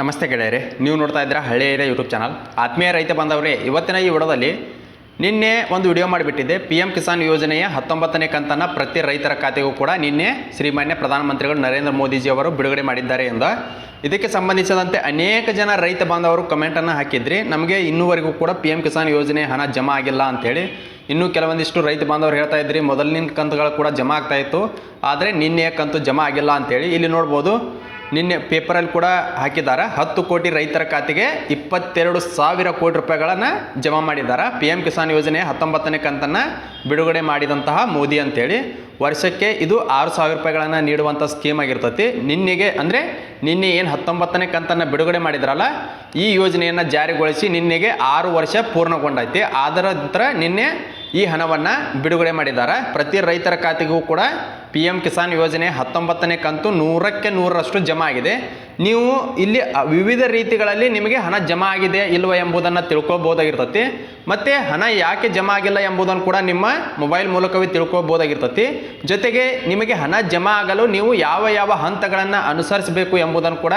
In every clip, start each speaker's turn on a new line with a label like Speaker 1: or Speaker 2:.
Speaker 1: ನಮಸ್ತೆ ಗೆಳೆಯರೆ, ನೀವು ನೋಡ್ತಾ ಇದ್ದೀರಾ ಹಳ್ಳಿಯ ಯೂಟ್ಯೂಬ್ ಚಾನಲ್. ಆತ್ಮೀಯ ರೈತ ಬಾಂಧವರೇ, ಇವತ್ತಿನ ಈ ವಿಡಿಯೋದಲ್ಲಿ ನಿನ್ನೆ ಒಂದು ವಿಡಿಯೋ ಮಾಡಿಬಿಟ್ಟಿದ್ದೆ. ಪಿ ಎಂ ಕಿಸಾನ್ ಯೋಜನೆಯ ಹತ್ತೊಂಬತ್ತನೇ ಕಂತನ್ನು ಪ್ರತಿ ರೈತರ ಖಾತೆಗೂ ಕೂಡ ನಿನ್ನೆ ಶ್ರೀಮಾನ್ಯ ಪ್ರಧಾನಮಂತ್ರಿಗಳು ನರೇಂದ್ರ ಮೋದಿಜಿಯವರು ಬಿಡುಗಡೆ ಮಾಡಿದ್ದಾರೆ ಎಂದ. ಇದಕ್ಕೆ ಸಂಬಂಧಿಸಿದಂತೆ ಅನೇಕ ಜನ ರೈತ ಬಾಂಧವರು ಕಮೆಂಟನ್ನು ಹಾಕಿದ್ರಿ. ನಮಗೆ ಇನ್ನೂವರೆಗೂ ಕೂಡ ಪಿ ಎಂ ಕಿಸಾನ್ ಯೋಜನೆ ಹಣ ಜಮಾ ಆಗಿಲ್ಲ ಅಂತೇಳಿ ಇನ್ನೂ ಕೆಲವೊಂದಿಷ್ಟು ರೈತ ಬಾಂಧವರು ಹೇಳ್ತಾ ಇದ್ರಿ. ಮೊದಲಿನ ಕಂತುಗಳು ಕೂಡ ಜಮಾ ಆಗ್ತಾಯಿತ್ತು ಆದರೆ ನಿನ್ನೆಯ ಕಂತು ಜಮಾ ಆಗಿಲ್ಲ ಅಂತೇಳಿ ಇಲ್ಲಿ ನೋಡ್ಬೋದು. ನಿನ್ನೆ ಪೇಪರಲ್ಲಿ ಕೂಡ ಹಾಕಿದ್ದಾರೆ. ಹತ್ತು ಕೋಟಿ ರೈತರ ಖಾತೆಗೆ ಇಪ್ಪತ್ತೆರಡು ಸಾವಿರ ಕೋಟಿ ರೂಪಾಯಿಗಳನ್ನು ಜಮಾ ಮಾಡಿದ್ದಾರೆ. ಪಿ ಎಂ ಕಿಸಾನ್ ಯೋಜನೆ ಹತ್ತೊಂಬತ್ತನೇ ಕಂತನ್ನು ಬಿಡುಗಡೆ ಮಾಡಿದಂತಹ ಮೋದಿ ಅಂತೇಳಿ. ವರ್ಷಕ್ಕೆ ಇದು ಆರು ಸಾವಿರ ರೂಪಾಯಿಗಳನ್ನು ನೀಡುವಂಥ ಸ್ಕೀಮ್ ಆಗಿರ್ತೈತಿ. ನಿನ್ನೆಗೆ ಅಂದರೆ ನಿನ್ನೆ ಏನು ಹತ್ತೊಂಬತ್ತನೇ ಕಂತನ್ನು ಬಿಡುಗಡೆ ಮಾಡಿದ್ರಲ್ಲ, ಈ ಯೋಜನೆಯನ್ನು ಜಾರಿಗೊಳಿಸಿ ನಿನ್ನೆಗೆ ಆರು ವರ್ಷ ಪೂರ್ಣಗೊಂಡೈತಿ. ಅದರ ನಂತರ ನಿನ್ನೆ ಈ ಹಣವನ್ನು ಬಿಡುಗಡೆ ಮಾಡಿದ್ದಾರೆ. ಪ್ರತಿ ರೈತರ ಖಾತೆಗೂ ಕೂಡ ಪಿ ಎಂ ಕಿಸಾನ್ ಯೋಜನೆ ಹತ್ತೊಂಬತ್ತನೇ ಕಂತು ನೂರಕ್ಕೆ ನೂರರಷ್ಟು ಜಮಾ ಆಗಿದೆ. ನೀವು ಇಲ್ಲಿ ವಿವಿಧ ರೀತಿಗಳಲ್ಲಿ ನಿಮಗೆ ಹಣ ಜಮಾ ಆಗಿದೆ ಇಲ್ವ ಎಂಬುದನ್ನು ತಿಳ್ಕೊಬೋದಾಗಿರ್ತತಿ ಮತ್ತು ಹಣ ಯಾಕೆ ಜಮಾ ಆಗಿಲ್ಲ ಎಂಬುದನ್ನು ಕೂಡ ನಿಮ್ಮ ಮೊಬೈಲ್ ಮೂಲಕವೇ ತಿಳ್ಕೊಬೋದಾಗಿರ್ತತಿ ಜೊತೆಗೆ ನಿಮಗೆ ಹಣ ಜಮಾ ಆಗಲು ನೀವು ಯಾವ ಯಾವ ಹಂತಗಳನ್ನು ಅನುಸರಿಸಬೇಕು ಎಂಬುದನ್ನು ಕೂಡ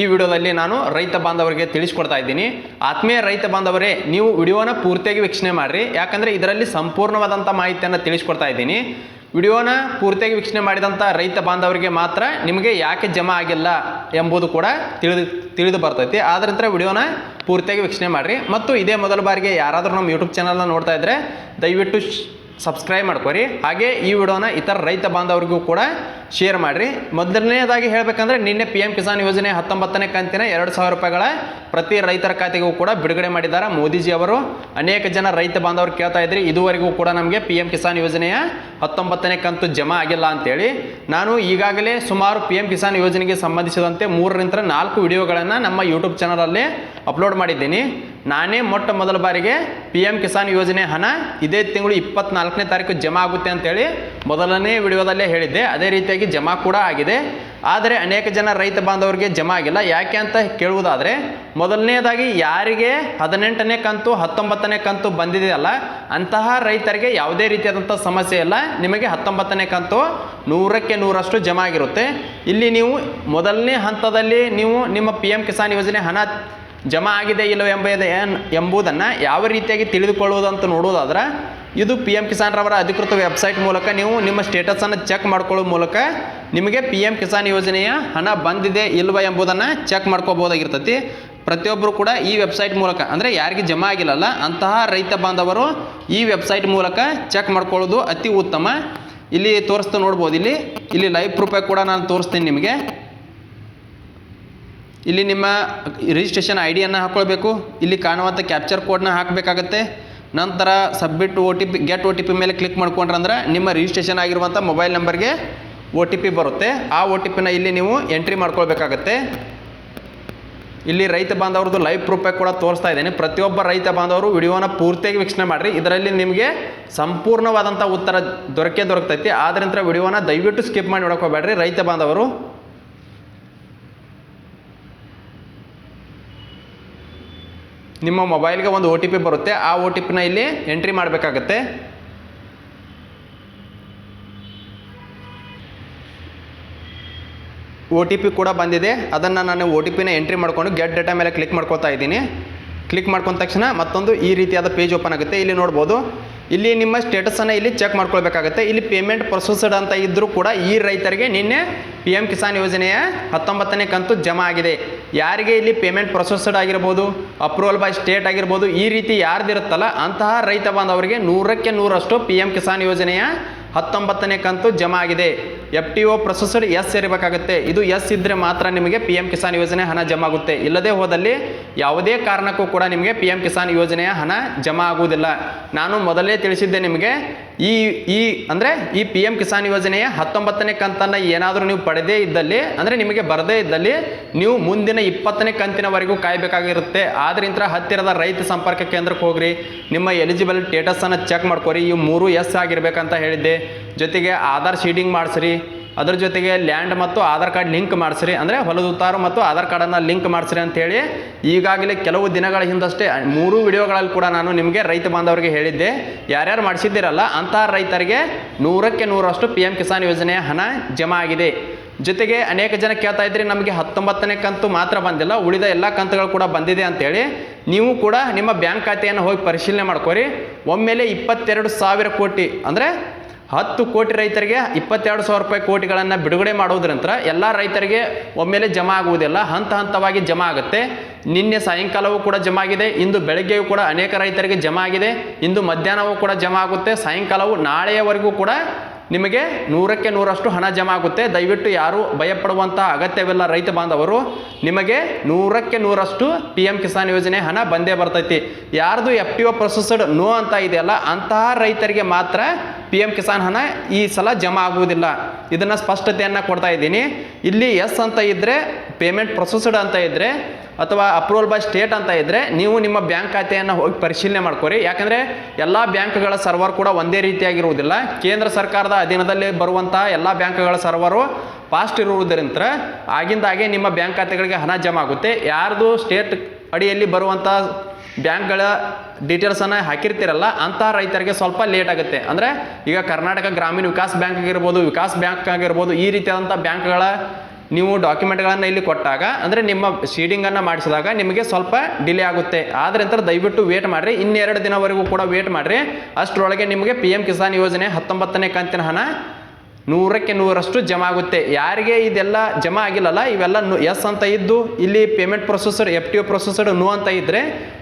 Speaker 1: ಈ ವಿಡಿಯೋದಲ್ಲಿ ನಾನು ರೈತ ಬಾಂಧವರಿಗೆ ತಿಳಿಸ್ಕೊಡ್ತಾ ಇದ್ದೀನಿ. ಆತ್ಮೀಯ ರೈತ ಬಾಂಧವರೇ, ನೀವು ವಿಡಿಯೋನ ಪೂರ್ತಿಯಾಗಿ ವೀಕ್ಷಣೆ ಮಾಡಿರಿ. ಯಾಕಂದರೆ ಇದರಲ್ಲಿ ಸಂಪೂರ್ಣವಾದಂಥ ಮಾಹಿತಿಯನ್ನು ತಿಳಿಸ್ಕೊಡ್ತಾ ಇದ್ದೀನಿ. ವಿಡಿಯೋನ ಪೂರ್ತಿಯಾಗಿ ವೀಕ್ಷಣೆ ಮಾಡಿದಂಥ ರೈತ ಬಾಂಧವರಿಗೆ ಮಾತ್ರ ನಿಮಗೆ ಯಾಕೆ ಜಮಾ ಆಗಿಲ್ಲ ಎಂಬುದು ಕೂಡ ತಿಳಿದು ತಿಳಿದು ಬರ್ತೈತಿ. ನಂತರ ವಿಡಿಯೋನ ಪೂರ್ತಿಯಾಗಿ ವೀಕ್ಷಣೆ ಮಾಡಿರಿ. ಮತ್ತು ಇದೇ ಮೊದಲ ಬಾರಿಗೆ ಯಾರಾದರೂ ನಮ್ಮ ಯೂಟ್ಯೂಬ್ ಚಾನಲ್ನ ನೋಡ್ತಾ ಇದ್ದರೆ ದಯವಿಟ್ಟು ಸಬ್ಸ್ಕ್ರೈಬ್ ಮಾಡ್ಕೊರಿ. ಹಾಗೆ ಈ ವಿಡಿಯೋನ ಇತರ ರೈತ ಬಾಂಧವರಿಗೂ ಕೂಡ ಶೇರ್ ಮಾಡಿರಿ. ಮೊದಲನೇದಾಗಿ ಹೇಳಬೇಕಂದ್ರೆ ನಿನ್ನೆ ಪಿ ಎಂ ಕಿಸಾನ್ ಯೋಜನೆ ಹತ್ತೊಂಬತ್ತನೇ ಕಂತಿನ ಎರಡು ಸಾವಿರ ರೂಪಾಯಿಗಳ ಪ್ರತಿ ರೈತರ ಖಾತೆಗೂ ಕೂಡ ಬಿಡುಗಡೆ ಮಾಡಿದ್ದಾರೆ ಮೋದಿಜಿ ಅವರು. ಅನೇಕ ಜನ ರೈತ ಬಾಂಧವರು ಕೇಳ್ತಾ ಇದ್ರಿ, ಇದುವರೆಗೂ ಕೂಡ ನಮಗೆ ಪಿ ಎಂ ಕಿಸಾನ್ ಯೋಜನೆಯ ಹತ್ತೊಂಬತ್ತನೇ ಕಂತು ಜಮಾ ಆಗಿಲ್ಲ ಅಂತೇಳಿ. ನಾನು ಈಗಾಗಲೇ ಸುಮಾರು ಪಿ ಎಂ ಕಿಸಾನ್ ಯೋಜನೆಗೆ ಸಂಬಂಧಿಸಿದಂತೆ ಮೂರರಿಂದ ನಾಲ್ಕು ವಿಡಿಯೋಗಳನ್ನು ನಮ್ಮ ಯೂಟ್ಯೂಬ್ ಚಾನಲಲ್ಲಿ ಅಪ್ಲೋಡ್ ಮಾಡಿದ್ದೀನಿ. ನಾನೇ ಮೊಟ್ಟ ಮೊದಲ ಬಾರಿಗೆ ಪಿ ಎಂ ಕಿಸಾನ್ ಯೋಜನೆ ಹಣ ಇದೇ ತಿಂಗಳು ಇಪ್ಪತ್ನಾಲ್ಕನೇ ತಾರೀಕು ಜಮಾ ಆಗುತ್ತೆ ಅಂತೇಳಿ ಮೊದಲನೇ ವಿಡಿಯೋದಲ್ಲೇ ಹೇಳಿದ್ದೆ. ಅದೇ ರೀತಿಯಾಗಿ ಜಮಾ ಕೂಡ ಆಗಿದೆ. ಆದರೆ ಅನೇಕ ಜನ ರೈತ ಬಾಂಧವರಿಗೆ ಜಮಾ ಆಗಿಲ್ಲ. ಯಾಕೆ ಅಂತ ಕೇಳುವುದಾದರೆ ಮೊದಲನೇದಾಗಿ ಯಾರಿಗೆ ಹದಿನೆಂಟನೇ ಕಂತು, ಹತ್ತೊಂಬತ್ತನೇ ಕಂತು ಬಂದಿದೆಯಲ್ಲ ಅಂತಹ ರೈತರಿಗೆ ಯಾವುದೇ ರೀತಿಯಾದಂಥ ಸಮಸ್ಯೆ ಇಲ್ಲ. ನಿಮಗೆ ಹತ್ತೊಂಬತ್ತನೇ ಕಂತು ನೂರಕ್ಕೆ ನೂರಷ್ಟು ಜಮಾ ಆಗಿರುತ್ತೆ. ಇಲ್ಲಿ ನೀವು ಮೊದಲನೇ ಹಂತದಲ್ಲಿ ನೀವು ನಿಮ್ಮ ಪಿ ಎಂ ಕಿಸಾನ್ ಯೋಜನೆ ಹಣ ಜಮಾ ಆಗಿದೆ ಇಲ್ಲವೋ ಎಂಬ ಎಂಬುದನ್ನು ಯಾವ ರೀತಿಯಾಗಿ ತಿಳಿದುಕೊಳ್ಳುವುದಂತ ನೋಡುವುದಾದ್ರೆ, ಇದು ಪಿ ಎಂ ಕಿಸಾನ್ ರವರ ಅಧಿಕೃತ ವೆಬ್ಸೈಟ್ ಮೂಲಕ ನೀವು ನಿಮ್ಮ ಸ್ಟೇಟಸನ್ನು ಚೆಕ್ ಮಾಡ್ಕೊಳ್ಳೋ ಮೂಲಕ ನಿಮಗೆ ಪಿ ಎಂ ಕಿಸಾನ್ ಯೋಜನೆಯ ಹಣ ಬಂದಿದೆ ಇಲ್ವ ಎಂಬುದನ್ನು ಚೆಕ್ ಮಾಡ್ಕೋಬೋದಾಗಿರ್ತೈತಿ ಪ್ರತಿಯೊಬ್ಬರು ಕೂಡ ಈ ವೆಬ್ಸೈಟ್ ಮೂಲಕ, ಅಂದರೆ ಯಾರಿಗೆ ಜಮಾ ಆಗಿಲ್ಲಲ್ಲ, ಅಂತಹ ರೈತ ಬಾಂಧವರು ಈ ವೆಬ್ಸೈಟ್ ಮೂಲಕ ಚೆಕ್ ಮಾಡ್ಕೊಳ್ಳೋದು ಅತಿ ಉತ್ತಮ. ಇಲ್ಲಿ ತೋರಿಸ್ತಾ ನೋಡ್ಬೋದು ಇಲ್ಲಿ. ಇಲ್ಲಿ ಲೈವ್ ಪ್ರೂಫಾಗಿ ಕೂಡ ನಾನು ತೋರಿಸ್ತೀನಿ ನಿಮಗೆ. ಇಲ್ಲಿ ನಿಮ್ಮ ರಿಜಿಸ್ಟ್ರೇಷನ್ ಐ ಡಿಯನ್ನು ಹಾಕ್ಕೊಳ್ಬೇಕು ಇಲ್ಲಿ ಕಾಣುವಂಥ ಕ್ಯಾಪ್ಚರ್ ಕೋಡ್ನ ಹಾಕಬೇಕಾಗತ್ತೆ. ನಂತರ submit O T P get O T P ಮೇಲೆ ಕ್ಲಿಕ್ ಮಾಡ್ಕೊಂಡ್ರಂದ್ರೆ ನಿಮ್ಮ ರಿಜಿಸ್ಟ್ರೇಷನ್ ಆಗಿರುವಂಥ ಮೊಬೈಲ್ ನಂಬರ್ಗೆ ಒ ಟಿ ಪಿ ಬರುತ್ತೆ. ಆ ಒ ಟಿ ಪಿನ ಇಲ್ಲಿ ನೀವು ಎಂಟ್ರಿ ಮಾಡ್ಕೊಳ್ಬೇಕಾಗತ್ತೆ. ಇಲ್ಲಿ ರೈತ ಬಾಂಧವ್ರದ್ದು ಲೈವ್ ಪ್ರೂಫಾಗಿ ಕೂಡ ತೋರಿಸ್ತಾ ಇದ್ದೇನೆ. ಪ್ರತಿಯೊಬ್ಬ ರೈತ ಬಾಂಧವರು ವಿಡಿಯೋನ ಪೂರ್ತಿಯಾಗಿ ವೀಕ್ಷಣೆ ಮಾಡಿರಿ. ಇದರಲ್ಲಿ ನಿಮಗೆ ಸಂಪೂರ್ಣವಾದಂಥ ಉತ್ತರ ದೊರಕೇ ದೊರಕ್ತೈತಿ. ಆದ್ದರಿಂದ ವಿಡಿಯೋನ ದಯವಿಟ್ಟು ಸ್ಕಿಪ್ ಮಾಡಿ ನೋಡಕ್ಕೆ ಹೋಗಬೇಡ್ರಿ. ರೈತ ಬಾಂಧವರು ನಿಮ್ಮ ಮೊಬೈಲ್ಗೆ ಒಂದು ಒ ಟಿ ಪಿ ಬರುತ್ತೆ, ಆ ಒ ಟಿ ಪಿನ ಇಲ್ಲಿ ಎಂಟ್ರಿ ಮಾಡಬೇಕಾಗತ್ತೆ. ಒ ಟಿ ಪಿ ಕೂಡ ಬಂದಿದೆ, ಅದನ್ನು ನಾನು ಒ ಟಿ ಪಿನ ಎಂಟ್ರಿ ಮಾಡಿಕೊಂಡು ಗೆಟ್ ಡೇಟಾ ಮೇಲೆ ಕ್ಲಿಕ್ ಮಾಡ್ಕೊತಾ ಇದ್ದೀನಿ. ಕ್ಲಿಕ್ ಮಾಡ್ಕೊಂಡ ತಕ್ಷಣ ಮತ್ತೊಂದು ಈ ರೀತಿಯಾದ ಪೇಜ್ ಓಪನ್ ಆಗುತ್ತೆ, ಇಲ್ಲಿ ನೋಡ್ಬೋದು. ಇಲ್ಲಿ ನಿಮ್ಮ ಸ್ಟೇಟಸನ್ನು ಇಲ್ಲಿ ಚೆಕ್ ಮಾಡ್ಕೊಳ್ಬೇಕಾಗುತ್ತೆ. ಇಲ್ಲಿ ಪೇಮೆಂಟ್ ಪ್ರೊಸೆಸ್ಡ್ ಅಂತ ಇದ್ದರೂ ಕೂಡ ಈ ರೈತರಿಗೆ ನಿನ್ನೆ ಪಿ ಎಂ ಕಿಸಾನ್ ಯೋಜನೆಯ ಹತ್ತೊಂಬತ್ತನೇ ಕಂತು ಜಮಾ ಆಗಿದೆ. ಯಾರಿಗೆ ಇಲ್ಲಿ ಪೇಮೆಂಟ್ ಪ್ರೊಸೆಸ್ಡ್ ಆಗಿರ್ಬೋದು ಅಪ್ರೂವಲ್ ಬೈ ಸ್ಟೇಟ್ ಆಗಿರ್ಬೋದು, ಈ ರೀತಿ ಯಾರ್ದಿರುತ್ತಲ್ಲ, ಅಂತಹ ರೈತ ಬಾಂಧವರಿಗೆ ನೂರಕ್ಕೆ ನೂರಷ್ಟು ಪಿ ಎಂ ಕಿಸಾನ್ ಯೋಜನೆಯ ಹತ್ತೊಂಬತ್ತನೇ ಕಂತು ಜಮಾ ಆಗಿದೆ. F T O processor yes ಇರಬೇಕಾಗುತ್ತೆ ಇದು ಎಸ್ ಇದ್ದರೆ ಮಾತ್ರ ನಿಮಗೆ ಪಿ ಎಂ ಕಿಸಾನ್ ಯೋಜನೆ ಹಣ ಜಮಾ ಆಗುತ್ತೆ ಇಲ್ಲದೆ ಹೋದಲ್ಲಿ ಯಾವುದೇ ಕಾರಣಕ್ಕೂ ಕೂಡ ನಿಮಗೆ ಪಿ ಎಂ ಕಿಸಾನ್ ಯೋಜನೆಯ ಹಣ ಜಮಾ ಆಗುವುದಿಲ್ಲ ನಾನು ಮೊದಲೇ ತಿಳಿಸಿದ್ದೆ ನಿಮಗೆ, ಈ ಈ, ಅಂದರೆ ಈ ಪಿ ಎಂ ಕಿಸಾನ್ ಯೋಜನೆಯ ಹತ್ತೊಂಬತ್ತನೇ ಕಂತನ್ನು ಏನಾದರೂ ನೀವು ಪಡೆದೇ ಇದ್ದಲ್ಲಿ, ಅಂದರೆ ನಿಮಗೆ ಬರದೇ ಇದ್ದಲ್ಲಿ ನೀವು ಮುಂದಿನ ಇಪ್ಪತ್ತನೇ ಕಂತಿನವರೆಗೂ ಕಾಯಬೇಕಾಗಿರುತ್ತೆ. ಆದ್ರಿಂತ ಹತ್ತಿರದ ರೈತ ಸಂಪರ್ಕ ಕೇಂದ್ರಕ್ಕೆ ಹೋಗ್ರಿ. ನಿಮ್ಮ ಎಲಿಜಿಬಲ್ ಸ್ಟೇಟಸನ್ನು ಚೆಕ್ ಮಾಡ್ಕೊರಿ. ಇವು ಮೂರು ಎಸ್ ಆಗಿರ್ಬೇಕಂತ ಹೇಳಿದ್ದೆ. ಜೊತೆಗೆ ಆಧಾರ್ ಶೀಡಿಂಗ್ ಮಾಡಿಸ್ರಿ. ಅದ್ರ ಜೊತೆಗೆ ಲ್ಯಾಂಡ್ ಮತ್ತು ಆಧಾರ್ ಕಾರ್ಡ್ ಲಿಂಕ್ ಮಾಡಿಸ್ರಿ. ಅಂದರೆ ಹೊಲದ ಉತ್ತಾರು ಮತ್ತು ಆಧಾರ್ ಕಾರ್ಡನ್ನು ಲಿಂಕ್ ಮಾಡಿಸ್ರಿ ಅಂತೇಳಿ ಈಗಾಗಲೇ ಕೆಲವು ದಿನಗಳ ಹಿಂದಷ್ಟೇ, ಮೂರು ವಿಡಿಯೋಗಳಲ್ಲಿ ಕೂಡ ನಾನು ನಿಮಗೆ ರೈತ ಬಾಂಧವರಿಗೆ ಹೇಳಿದ್ದೆ. ಯಾರ್ಯಾರು ಮಾಡಿಸಿದ್ದೀರಲ್ಲ ಅಂತಹ ರೈತರಿಗೆ ನೂರಕ್ಕೆ ನೂರಷ್ಟು ಪಿ ಎಂ ಕಿಸಾನ್ ಯೋಜನೆಯ ಹಣ ಜಮಾ ಆಗಿದೆ. ಜೊತೆಗೆ ಅನೇಕ ಜನ ಕೇಳ್ತಾ ಇದ್ರಿ, ನಮಗೆ ಹತ್ತೊಂಬತ್ತನೇ ಕಂತು ಮಾತ್ರ ಬಂದಿಲ್ಲ, ಉಳಿದ ಎಲ್ಲ ಕಂತುಗಳು ಕೂಡ ಬಂದಿದೆ ಅಂತೇಳಿ. ನೀವು ಕೂಡ ನಿಮ್ಮ ಬ್ಯಾಂಕ್ ಖಾತೆಯನ್ನು ಹೋಗಿ ಪರಿಶೀಲನೆ ಮಾಡ್ಕೊರಿ. ಒಮ್ಮೆಲೆ ಇಪ್ಪತ್ತೆರಡು ಸಾವಿರ ಕೋಟಿ ಅಂದರೆ ಹತ್ತು ಕೋಟಿ ರೈತರಿಗೆ ಇಪ್ಪತ್ತೆರಡು ಸಾವಿರ ರೂಪಾಯಿ ಕೋಟಿಗಳನ್ನು ಬಿಡುಗಡೆ ಮಾಡೋದ್ರಂತರ ಎಲ್ಲ ರೈತರಿಗೆ ಒಮ್ಮೆಲೆ ಜಮಾ ಆಗುವುದಿಲ್ಲ. ಹಂತ ಹಂತವಾಗಿ ಜಮಾ ಆಗುತ್ತೆ. ನಿನ್ನೆ ಸಾಯಂಕಾಲವೂ ಕೂಡ ಜಮಾ ಆಗಿದೆ. ಇಂದು ಬೆಳಗ್ಗೆಯೂ ಕೂಡ ಅನೇಕ ರೈತರಿಗೆ ಜಮಾ ಆಗಿದೆ. ಇಂದು ಮಧ್ಯಾಹ್ನವೂ ಕೂಡ ಜಮಾ ಆಗುತ್ತೆ. ಸಾಯಂಕಾಲವು ನಾಳೆಯವರೆಗೂ ಕೂಡ ನಿಮಗೆ ನೂರಕ್ಕೆ ನೂರಷ್ಟು ಹಣ ಜಮಾ ಆಗುತ್ತೆ. ದಯವಿಟ್ಟು ಯಾರೂ ಭಯಪಡುವಂಥ ಅಗತ್ಯವಿಲ್ಲ ರೈತ ಬಾಂಧವರು. ನಿಮಗೆ ನೂರಕ್ಕೆ ನೂರಷ್ಟು ಪಿ ಎಂ ಕಿಸಾನ್ ಯೋಜನೆ ಹಣ ಬಂದೇ ಬರ್ತೈತಿ. ಯಾರ್ದು F T O processed no ಅಂತ ಇದೆಯಲ್ಲ, ಅಂತಹ ರೈತರಿಗೆ ಮಾತ್ರ ಪಿ ಎಂ ಕಿಸಾನ್ ಹಣ ಈ ಸಲ ಜಮಾ ಆಗುವುದಿಲ್ಲ. ಇದನ್ನು ಸ್ಪಷ್ಟತೆಯನ್ನು ಕೊಡ್ತಾ ಇದ್ದೀನಿ. ಇಲ್ಲಿ ಎಸ್ ಅಂತ ಇದ್ದರೆ ಪೇಮೆಂಟ್ ಪ್ರೊಸೆಸ್ಡ್ ಅಂತ ಇದ್ದರೆ ಅಥವಾ ಅಪ್ರೂವಲ್ ಬೈ ಸ್ಟೇಟ್ ಅಂತ ಇದ್ದರೆ ನೀವು ನಿಮ್ಮ ಬ್ಯಾಂಕ್ ಖಾತೆಯನ್ನು ಹೋಗಿ ಪರಿಶೀಲನೆ ಮಾಡ್ಕೊರಿ. ಯಾಕಂದರೆ ಎಲ್ಲ ಬ್ಯಾಂಕ್ಗಳ ಸರ್ವರ್ ಕೂಡ ಒಂದೇ ರೀತಿಯಾಗಿರುವುದಿಲ್ಲ. ಕೇಂದ್ರ ಸರ್ಕಾರದ ಅಧೀನದಲ್ಲಿ ಬರುವಂಥ ಎಲ್ಲ ಬ್ಯಾಂಕ್ಗಳ ಸರ್ವರು ಫಾಸ್ಟ್ ಇರುವುದರಿಂದ ಆಗಿಂದಾಗೆ ನಿಮ್ಮ ಬ್ಯಾಂಕ್ ಖಾತೆಗಳಿಗೆ ಹಣ ಜಮಾ ಆಗುತ್ತೆ. ಯಾರ್ದು ಸ್ಟೇಟ್ ಅಡಿಯಲ್ಲಿ ಬರುವಂಥ ಬ್ಯಾಂಕ್ಗಳ ಡೀಟೇಲ್ಸನ್ನು ಹಾಕಿರ್ತಿರಲ್ಲ ಅಂತಹ ರೈತರಿಗೆ ಸ್ವಲ್ಪ ಲೇಟ್ ಆಗುತ್ತೆ. ಅಂದರೆ ಈಗ ಕರ್ನಾಟಕ ಗ್ರಾಮೀಣ ವಿಕಾಸ್ ಬ್ಯಾಂಕ್ ಆಗಿರ್ಬೋದು, ವಿಕಾಸ್ ಬ್ಯಾಂಕ್ ಆಗಿರ್ಬೋದು, ಈ ರೀತಿಯಾದಂಥ ಬ್ಯಾಂಕ್ಗಳ ನೀವು ಡಾಕ್ಯುಮೆಂಟ್ಗಳನ್ನು ಇಲ್ಲಿ ಕೊಟ್ಟಾಗ, ಅಂದರೆ ನಿಮ್ಮ ಸೀಡಿಂಗನ್ನು ಮಾಡಿಸಿದಾಗ ನಿಮಗೆ ಸ್ವಲ್ಪ ಡಿಲೇ ಆಗುತ್ತೆ. ಆದ್ರಿಂದ ದಯವಿಟ್ಟು ವೇಟ್ ಮಾಡಿರಿ. ಇನ್ನೆರಡು ದಿನವರೆಗೂ ಕೂಡ ವೇಟ್ ಮಾಡಿರಿ. ಅಷ್ಟರೊಳಗೆ ನಿಮಗೆ ಪಿ ಎಂ ಕಿಸಾನ್ ಯೋಜನೆ ಹತ್ತೊಂಬತ್ತನೇ ಕಂತಿನ ಹಣ ನೂರಕ್ಕೆ ನೂರಷ್ಟು ಜಮಾ ಆಗುತ್ತೆ. ಯಾರಿಗೆ ಇದೆಲ್ಲ ಜಮಾ ಆಗಿಲ್ಲಲ್ಲ, ಇವೆಲ್ಲ ನು ಎಸ್ ಅಂತ ಇದ್ದು, ಇಲ್ಲಿ payment processor F T O processor no ಅಂತ ಇದ್ದರೆ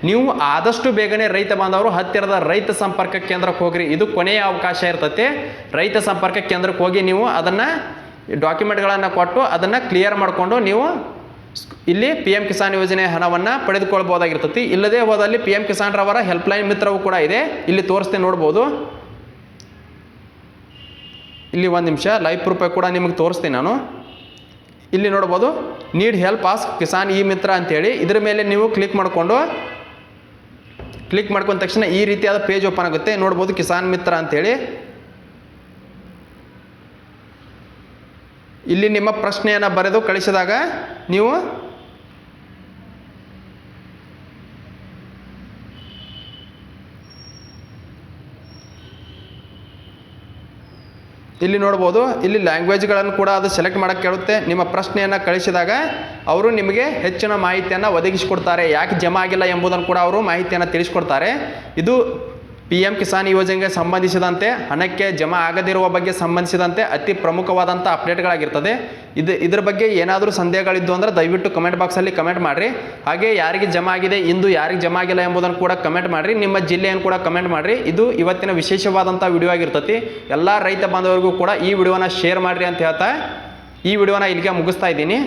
Speaker 1: ನೀವು ಆದಷ್ಟು ಬೇಗನೆ ರೈತ ಬಾಂಧವರು ಹತ್ತಿರದ ರೈತ ಸಂಪರ್ಕ ಕೇಂದ್ರಕ್ಕೆ ಹೋಗ್ರಿ. ಇದು ಕೊನೆಯ ಅವಕಾಶ ಇರ್ತೈತೆ. ರೈತ ಸಂಪರ್ಕ ಕೇಂದ್ರಕ್ಕೆ ಹೋಗಿ ನೀವು ಅದನ್ನು ಡಾಕ್ಯುಮೆಂಟ್ಗಳನ್ನು ಕೊಟ್ಟು ಅದನ್ನು ಕ್ಲಿಯರ್ ಮಾಡಿಕೊಂಡು ನೀವು ಇಲ್ಲಿ ಪಿ ಎಂ ಕಿಸಾನ್ ಯೋಜನೆ ಹಣವನ್ನು ಪಡೆದುಕೊಳ್ಬೋದಾಗಿರ್ತತಿ. ಇಲ್ಲದೆ ಹೋದಲ್ಲಿ ಪಿ ಎಂ ಕಿಸಾನ್ ರವರ ಹೆಲ್ಪ್ಲೈನ್ ಮಿತ್ರವು ಕೂಡ ಇದೆ. ಇಲ್ಲಿ ತೋರಿಸ್ತೀನಿ ನೋಡ್ಬೋದು. ಇಲ್ಲಿ ಒಂದು ನಿಮಿಷ ಲೈವ್ ಪ್ರೂಫ್ ಕೂಡ ನಿಮಗೆ ತೋರಿಸ್ತೀನಿ ನಾನು. ಇಲ್ಲಿ ನೋಡ್ಬೋದು need help as Kisan E Mitra ಅಂತೇಳಿ. ಇದ್ರ ಮೇಲೆ ನೀವು ಕ್ಲಿಕ್ ಮಾಡಿಕೊಂಡು ಕ್ಲಿಕ್ ಮಾಡ್ಕೊಂಡ ತಕ್ಷಣ ಈ ರೀತಿಯಾದ ಪೇಜ್ ಓಪನ್ ಆಗುತ್ತೆ. ನೋಡ್ಬೋದು ಕಿಸಾನ್ ಮಿತ್ರ ಅಂತೇಳಿ. ಇಲ್ಲಿ ನಿಮ್ಮ ಪ್ರಶ್ನೆಯನ್ನು ಬರೆದು ಕಳಿಸಿದಾಗ ನೀವು ಇಲ್ಲಿ ನೋಡ್ಬೋದು, ಇಲ್ಲಿ ಲ್ಯಾಂಗ್ವೇಜ್ಗಳನ್ನು ಕೂಡ ಅದು ಸೆಲೆಕ್ಟ್ ಮಾಡೋಕ್ಕೆ ಕೇಳುತ್ತೆ. ನಿಮ್ಮ ಪ್ರಶ್ನೆಯನ್ನು ಕಳಿಸಿದಾಗ ಅವರು ನಿಮಗೆ ಹೆಚ್ಚಿನ ಮಾಹಿತಿಯನ್ನು ಒದಗಿಸಿಕೊಡ್ತಾರೆ. ಯಾಕೆ ಜಮಾ ಆಗಿಲ್ಲ ಎಂಬುದನ್ನು ಕೂಡ ಅವರು ಮಾಹಿತಿಯನ್ನು ತಿಳಿಸ್ಕೊಡ್ತಾರೆ. ಇದು ಪಿ ಎಂ ಕಿಸಾನ್ ಯೋಜನೆಗೆ ಸಂಬಂಧಿಸಿದಂತೆ ಹಣಕ್ಕೆ ಜಮಾ ಆಗದಿರುವ ಬಗ್ಗೆ ಸಂಬಂಧಿಸಿದಂತೆ ಅತಿ ಪ್ರಮುಖವಾದಂಥ ಅಪ್ಡೇಟ್ಗಳಾಗಿರ್ತದೆ. ಇದು ಇದ್ರ ಬಗ್ಗೆ ಏನಾದರೂ ಸಂದೇಹಗಳಿದ್ದು ಅಂದರೆ ದಯವಿಟ್ಟು ಕಮೆಂಟ್ ಬಾಕ್ಸಲ್ಲಿ ಕಮೆಂಟ್ ಮಾಡಿರಿ. ಹಾಗೆ ಯಾರಿಗೆ ಜಮಾ ಆಗಿದೆ, ಇಂದು ಯಾರಿಗೆ ಜಮಾ ಆಗಿಲ್ಲ ಎಂಬುದನ್ನು ಕೂಡ ಕಮೆಂಟ್ ಮಾಡಿರಿ. ನಿಮ್ಮ ಜಿಲ್ಲೆಯನ್ನು ಕೂಡ ಕಮೆಂಟ್ ಮಾಡಿರಿ. ಇದು ಇವತ್ತಿನ ವಿಶೇಷವಾದಂಥ ವಿಡಿಯೋ ಆಗಿರ್ತತಿ ಎಲ್ಲ ರೈತ ಬಾಂಧವರಿಗೂ ಕೂಡ ಈ ವಿಡಿಯೋನ ಶೇರ್ ಮಾಡಿರಿ ಅಂತ ಹೇಳ್ತಾ ಈ ವಿಡಿಯೋನ ಇಲ್ಲಿಗೆ ಮುಗಿಸ್ತಾ ಇದ್ದೀನಿ.